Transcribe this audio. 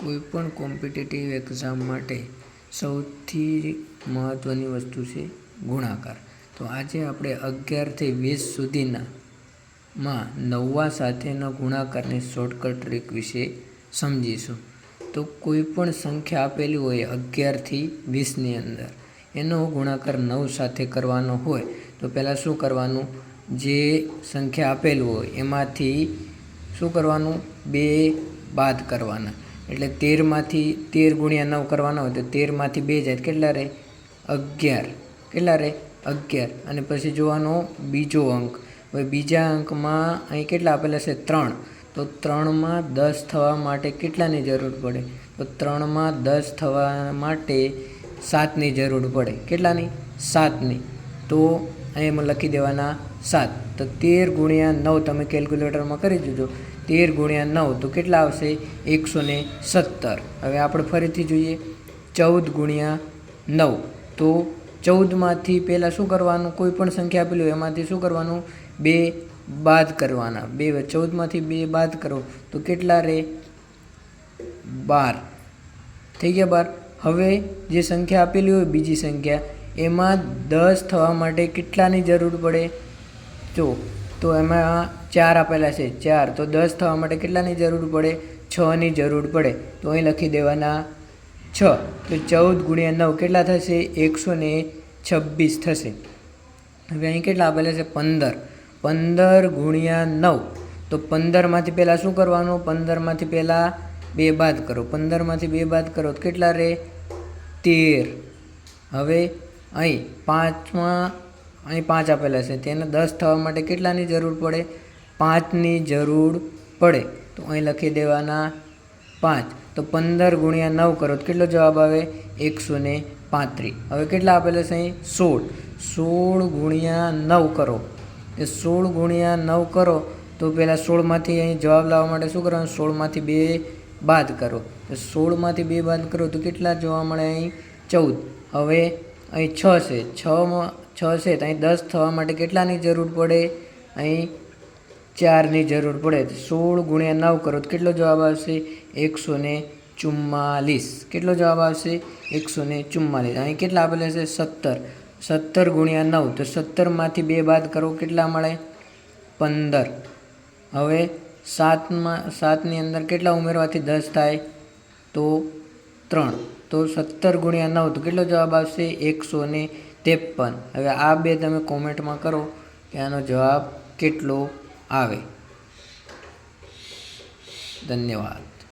કોઈપણ competitive exam માટે સૌથી મહત્ત્વની વસ્તુ છે ગુણાકાર. તો આજે આપણે અગિયારથી વીસ સુધીના માં નવવા સાથેના ગુણાકારની શોર્ટકટ ટ્રીક વિશે સમજીશું. તો કોઈ પણ સંખ્યા આપેલી હોય અગિયારથી વીસની અંદર, એનો ગુણાકાર નવ સાથે કરવાનો હોય, તો પહેલાં શું કરવાનું? જે સંખ્યા આપેલું હોય એમાંથી શું કરવાનું? બે બાદ કરવાના. એટલે તેરમાંથી તેર ગુણ્યા નવ કરવાના હોય તો તેરમાંથી બે જાય કેટલા રહે? અગિયાર. કેટલા રહે? અગિયાર. અને પછી જોવાનો બીજો અંક. હવે બીજા અંકમાં અહીં કેટલા આપેલા છે? ત્રણ. તો ત્રણમાં દસ થવા માટે કેટલાની જરૂર પડે? તો ત્રણમાં દસ થવા માટે સાતની જરૂર પડે. કેટલાની? સાતની. તો અહીંયા લખી દેવાના સાત. તો તેર ગુણ્યા નવ તમે કેલ્ક્યુલેટરમાં કરી દેજો તેર ગુણ્યા નવ, તો કેટલા આવશે? એકસો ને સત્તર. હવે આપણે ફરીથી જોઈએ. ચૌદ ગુણ્યા નવ. તો ચૌદમાંથી પહેલાં શું કરવાનું? કોઈ પણ સંખ્યા આપેલી હોય એમાંથી શું કરવાનું? બે બાદ કરવાના. બે ચૌદમાંથી બે બાદ કરો. તો કેટલા રહે બાર. થઈ ગયા બાર. હવે જે સંખ્યા આપેલી હોય, બીજી સંખ્યા એમાં દસ થવા માટે કેટલાની જરૂર પડે? જો, તો એમાં ચાર આપેલા છે, ચાર. તો દસ થવા માટે કેટલાની જરૂર પડે? છની જરૂર પડે. તો અહીં લખી દેવાના છ. તો ચૌદ ગુણ્યા નવ કેટલા થશે? એકસો ને છવ્વીસ થશે. હવે અહીં કેટલા આપેલા છે? પંદર. પંદર ગુણ્યા નવ. તો પંદરમાંથી પહેલાં શું કરવાનું? પંદરમાંથી પહેલાં બે બાદ કરો. પંદરમાંથી બે બાદ કરો તો કેટલા રહે? તેર. હવે અહીં પાંચમાં, અહીં પાંચ આપેલા છે. તેને દસ થવા માટે કેટલાની જરૂર પડે? પાંચની જરૂર પડે. તો અહીં લખી દેવાના પાંચ. તો પંદર ગુણ્યા નવ કરો તો કેટલો જવાબ આવે? એકસો ને પાંત્રીસ. હવે કેટલા આપેલા છે અહીં? સોળ. સોળ ગુણ્યા નવ કરો. એ સોળ ગુણ્યા નવ કરો તો પહેલાં સોળમાંથી અહીં જવાબ લાવવા માટે શું કરવાનું? સોળમાંથી બે બાદ કરો. સોળમાંથી બે બાદ કરો તો કેટલા જોવા મળે અહીં? ચૌદ. હવે અહીં છ છે. છમાં છ છે તો અહીં દસ થવા માટે કેટલાની જરૂર પડે? અહીં ચારની જરૂર પડે. સોળ ગુણ્યા નવ કરો તો કેટલો જવાબ આવશે? એકસો ને ચુમ્માલીસ. કેટલો જવાબ આવશે? એકસો ને ચુમ્માલીસ. અહીં કેટલા આપેલા છે સત્તર. સત્તર ગુણ્યા નવ. તો સત્તરમાંથી બે બાદ કરો કેટલા મળે? પંદર. હવે સાતમાં, સાતની અંદર કેટલા ઉમેરવાથી દસ થાય? તો ત્રણ. તો સત્તર ગુણ્યા નવ તો કેટલો જવાબ આવશે? એકસો ને ત્રેપન. હવે આ બે તમે કોમેન્ટમાં કરો કે આનો જવાબ કેટલો આવે. ધન્યવાદ.